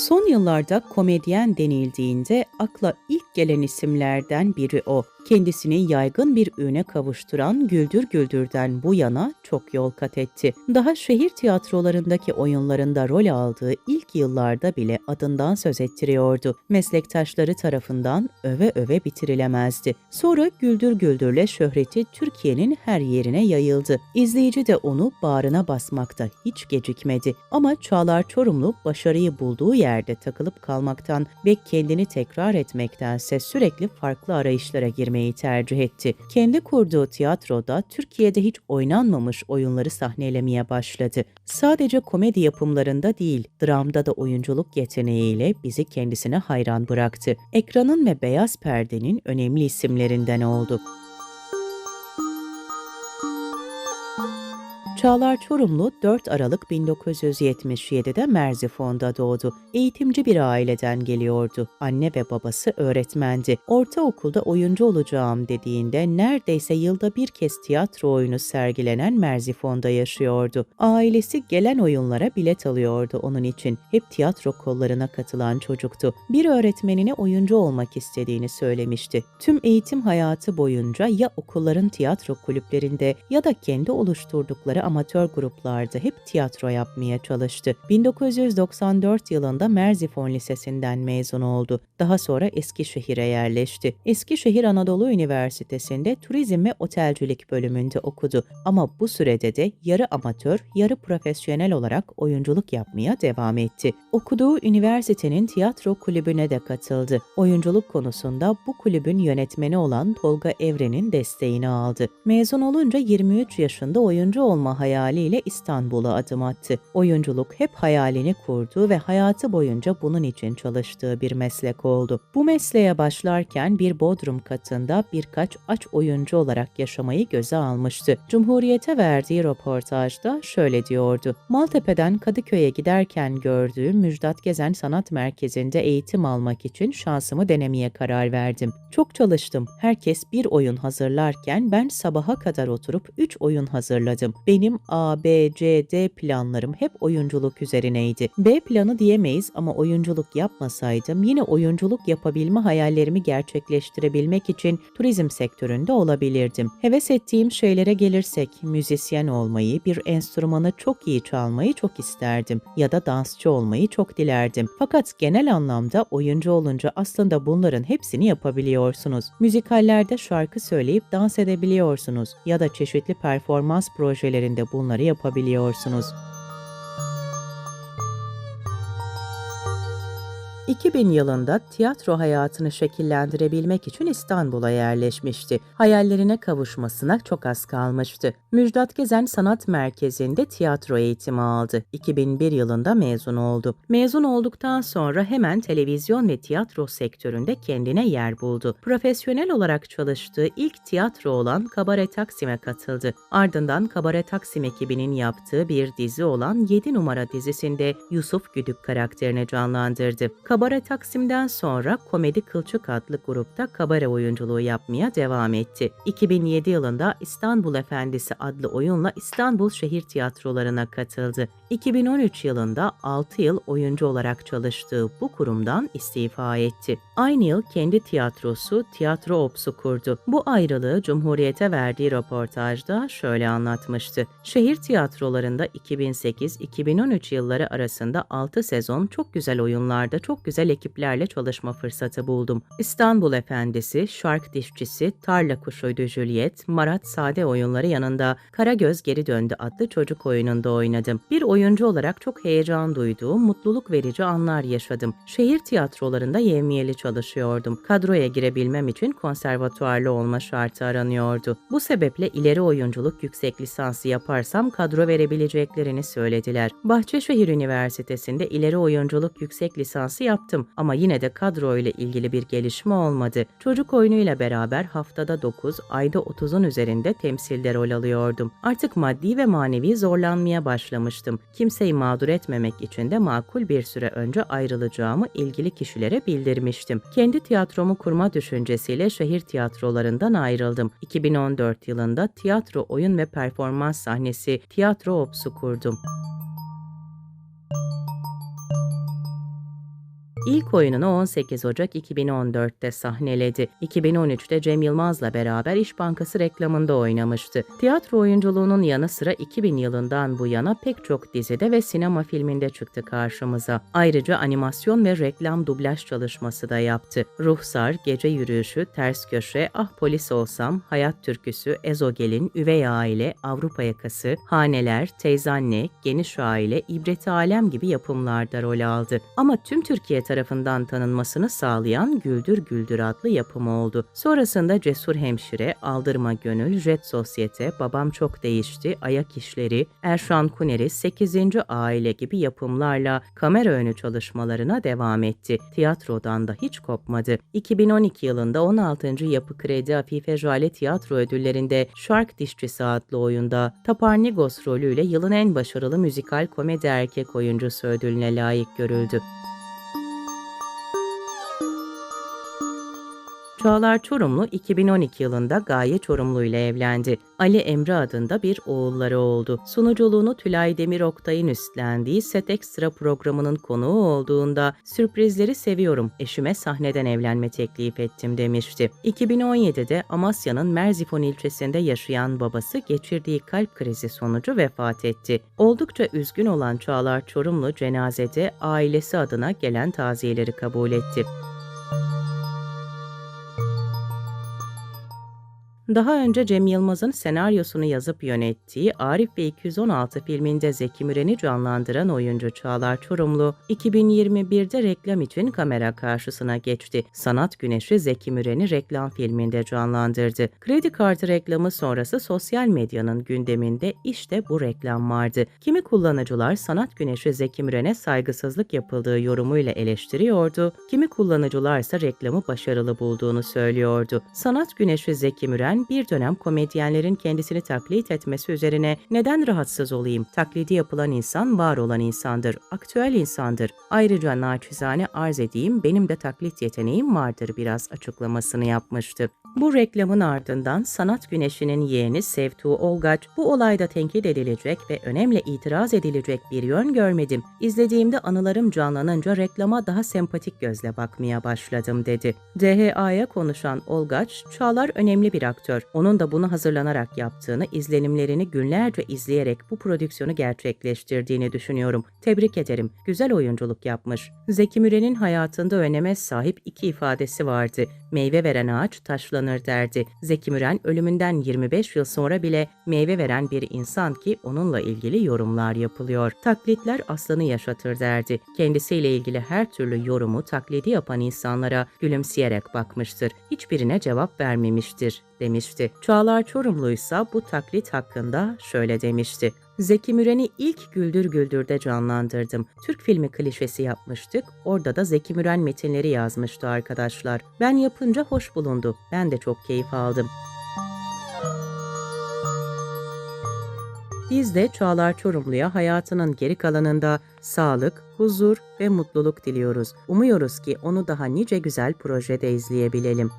Son yıllarda komedyen denildiğinde akla ilk gelen isimlerden biri o. Kendisini yaygın bir üne kavuşturan Güldür Güldür'den bu yana çok yol kat etti. Daha şehir tiyatrolarındaki oyunlarında rol aldığı ilk yıllarda bile adından söz ettiriyordu. Meslektaşları tarafından öve öve bitirilemezdi. Sonra Güldür Güldür'le şöhreti Türkiye'nin her yerine yayıldı. İzleyici de onu bağrına basmakta hiç gecikmedi. Ama Çağlar Çorumlu başarıyı bulduğu yerde takılıp kalmaktan ve kendini tekrar etmektense sürekli farklı arayışlara girmeyi tercih etti. Kendi kurduğu tiyatroda Türkiye'de hiç oynanmamış oyunları sahnelemeye başladı. Sadece komedi yapımlarında değil, dramda da oyunculuk yeteneğiyle bizi kendisine hayran bıraktı. Ekranın ve beyaz perdenin önemli isimlerinden oldu. Çağlar Çorumlu 4 Aralık 1977'de Merzifon'da doğdu. Eğitimci bir aileden geliyordu. Anne ve babası öğretmendi. Ortaokulda oyuncu olacağım dediğinde neredeyse yılda bir kez tiyatro oyunu sergilenen Merzifon'da yaşıyordu. Ailesi gelen oyunlara bilet alıyordu onun için. Hep tiyatro kollarına katılan çocuktu. Bir öğretmenine oyuncu olmak istediğini söylemişti. Tüm eğitim hayatı boyunca ya okulların tiyatro kulüplerinde ya da kendi oluşturdukları amatör gruplarda hep tiyatro yapmaya çalıştı. 1994 yılında Merzifon Lisesi'nden mezun oldu. Daha sonra Eskişehir'e yerleşti. Eskişehir Anadolu Üniversitesi'nde turizm ve otelcilik bölümünde okudu. Ama bu sürede de yarı amatör, yarı profesyonel olarak oyunculuk yapmaya devam etti. Okuduğu üniversitenin tiyatro kulübüne de katıldı. Oyunculuk konusunda bu kulübün yönetmeni olan Tolga Evren'in desteğini aldı. Mezun olunca 23 yaşında oyuncu olma hayaliyle İstanbul'a adım attı. Oyunculuk hep hayalini kurduğu ve hayatı boyunca bunun için çalıştığı bir meslek oldu. Bu mesleğe başlarken bir bodrum katında birkaç aç oyuncu olarak yaşamayı göze almıştı. Cumhuriyete verdiği röportajda şöyle diyordu. Maltepe'den Kadıköy'e giderken gördüğüm Müjdat Gezen Sanat Merkezi'nde eğitim almak için şansımı denemeye karar verdim. Çok çalıştım. Herkes bir oyun hazırlarken ben sabaha kadar oturup 3 oyun hazırladım. Benim A, B, C, D planlarım hep oyunculuk üzerineydi. B planı diyemeyiz ama oyunculuk yapmasaydım yine oyunculuk yapabilme hayallerimi gerçekleştirebilmek için turizm sektöründe olabilirdim. Heves ettiğim şeylere gelirsek müzisyen olmayı, bir enstrümanı çok iyi çalmayı çok isterdim ya da dansçı olmayı çok dilerdim. Fakat genel anlamda oyuncu olunca aslında bunların hepsini yapabiliyorsunuz. Müzikallerde şarkı söyleyip dans edebiliyorsunuz ya da çeşitli performans projelerinde bunları yapabiliyorsunuz. 2000 yılında tiyatro hayatını şekillendirebilmek için İstanbul'a yerleşmişti. Hayallerine kavuşmasına çok az kalmıştı. Müjdat Gezen Sanat Merkezi'nde tiyatro eğitimi aldı. 2001 yılında mezun oldu. Mezun olduktan sonra hemen televizyon ve tiyatro sektöründe kendine yer buldu. Profesyonel olarak çalıştığı ilk tiyatro olan Kabare Taksim'e katıldı. Ardından Kabare Taksim ekibinin yaptığı bir dizi olan 7 numara dizisinde Yusuf Güdük karakterini canlandırdı. Kabare Taksim'den sonra Komedi Kılçık adlı grupta kabare oyunculuğu yapmaya devam etti. 2007 yılında İstanbul Efendisi adlı oyunla İstanbul Şehir Tiyatrolarına katıldı. 2013 yılında 6 yıl oyuncu olarak çalıştığı bu kurumdan istifa etti. Aynı yıl kendi tiyatrosu Tiyatro Ops'u kurdu. Bu ayrılığı Cumhuriyet'e verdiği röportajda şöyle anlatmıştı. Şehir tiyatrolarında 2008-2013 yılları arasında 6 sezon çok güzel oyunlarda çok güzel ekiplerle çalışma fırsatı buldum. İstanbul Efendisi, Şark Dişçisi, Tarla Kuşuydu Juliet, Marat Sade oyunları yanında Karagöz Geri Döndü adlı çocuk oyununda oynadım. Bir oyuncu olarak çok heyecan duyduğum, mutluluk verici anlar yaşadım. Şehir tiyatrolarında yevmiyeli çalışıyordum. Kadroya girebilmem için konservatuarlı olma şartı aranıyordu. Bu sebeple ileri oyunculuk yüksek lisansı yaparsam kadro verebileceklerini söylediler. Bahçeşehir Üniversitesi'nde ileri oyunculuk yüksek lisansı yaptım ama yine de kadro ile ilgili bir gelişme olmadı. Çocuk oyunuyla beraber haftada 9, ayda 30'un üzerinde temsilde rol alıyordum. Artık maddi ve manevi zorlanmaya başlamıştım. Kimseyi mağdur etmemek için de makul bir süre önce ayrılacağımı ilgili kişilere bildirmiştim. Kendi tiyatromu kurma düşüncesiyle şehir tiyatrolarından ayrıldım. 2014 yılında tiyatro oyun ve performans sahnesi Tiyatro Ops'u kurdum. İlk oyununu 18 Ocak 2014'te sahneledi. 2013'te Cem Yılmaz'la beraber İş Bankası reklamında oynamıştı. Tiyatro oyunculuğunun yanı sıra 2000 yılından bu yana pek çok dizide ve sinema filminde çıktı karşımıza. Ayrıca animasyon ve reklam dublaj çalışması da yaptı. Ruhsar, Gece Yürüyüşü, Ters Köşe, Ah Polis Olsam, Hayat Türküsü, Ezogelin, Üvey Aile, Avrupa Yakası, Haneler, Teyzanne, Geniş Aile, İbret Alem gibi yapımlarda rol aldı. Ama tüm Türkiye tarafından tanınmasını sağlayan Güldür Güldür adlı yapım oldu. Sonrasında Cesur Hemşire, Aldırma Gönül, Jet Sosyete, Babam Çok Değişti, Ayak İşleri, Erşan Kuneri, 8. Aile gibi yapımlarla kamera önü çalışmalarına devam etti. Tiyatrodan da hiç kopmadı. 2012 yılında 16. Yapı Kredi Afife Jale Tiyatro Ödülleri'nde Şark Dişçisi adlı oyunda Taparnigos rolüyle yılın en başarılı müzikal komedi erkek oyuncusu ödülüne layık görüldü. Çağlar Çorumlu 2012 yılında Gaye Çorumlu ile evlendi. Ali Emre adında bir oğulları oldu. Sunuculuğunu Tülay Demir Oktay'ın üstlendiği Set Extra programının konuğu olduğunda sürprizleri seviyorum, eşime sahneden evlenme teklif ettim demişti. 2017'de Amasya'nın Merzifon ilçesinde yaşayan babası geçirdiği kalp krizi sonucu vefat etti. Oldukça üzgün olan Çağlar Çorumlu cenazede ailesi adına gelen taziyeleri kabul etti. Daha önce Cem Yılmaz'ın senaryosunu yazıp yönettiği Arif ve 216 filminde Zeki Müren'i canlandıran oyuncu Çağlar Çorumlu, 2021'de reklam için kamera karşısına geçti. Sanat Güneşi Zeki Müren'i reklam filminde canlandırdı. Kredi kartı reklamı sonrası sosyal medyanın gündeminde işte bu reklam vardı. Kimi kullanıcılar Sanat Güneşi Zeki Müren'e saygısızlık yapıldığı yorumuyla eleştiriyordu, kimi kullanıcılar ise reklamı başarılı bulduğunu söylüyordu. Sanat Güneşi Zeki Müren bir dönem komedyenlerin kendisini taklit etmesi üzerine neden rahatsız olayım? Taklidi yapılan insan var olan insandır, aktüel insandır. Ayrıca naçizane arz edeyim benim de taklit yeteneğim vardır biraz açıklamasını yapmıştı. Bu reklamın ardından Sanat Güneşi'nin yeğeni Sevtuğ Olgaç bu olayda tenkit edilecek ve önemli itiraz edilecek bir yön görmedim. İzlediğimde anılarım canlanınca reklama daha sempatik gözle bakmaya başladım dedi. DHA'ya konuşan Olgaç, Çağlar önemli bir aktör. Onun da bunu hazırlanarak yaptığını, izlenimlerini günlerce izleyerek bu prodüksiyonu gerçekleştirdiğini düşünüyorum. Tebrik ederim. Güzel oyunculuk yapmış. Zeki Müren'in hayatında öneme sahip iki ifadesi vardı. Meyve veren ağaç taşlanır derdi. Zeki Müren ölümünden 25 yıl sonra bile meyve veren bir insan ki onunla ilgili yorumlar yapılıyor. Taklitler aslanı yaşatır derdi. Kendisiyle ilgili her türlü yorumu taklidi yapan insanlara gülümseyerek bakmıştır. Hiçbirine cevap vermemiştir demişti. Çağlar Çorumlu ise bu taklit hakkında şöyle demişti. Zeki Müren'i ilk Güldür Güldür'de canlandırdım. Türk filmi klişesi yapmıştık. Orada da Zeki Müren metinleri yazmıştı arkadaşlar. Ben yapınca hoş bulundu. Ben de çok keyif aldım. Biz de Çağlar Çorumlu'ya hayatının geri kalanında sağlık, huzur ve mutluluk diliyoruz. Umuyoruz ki onu daha nice güzel projede izleyebilelim.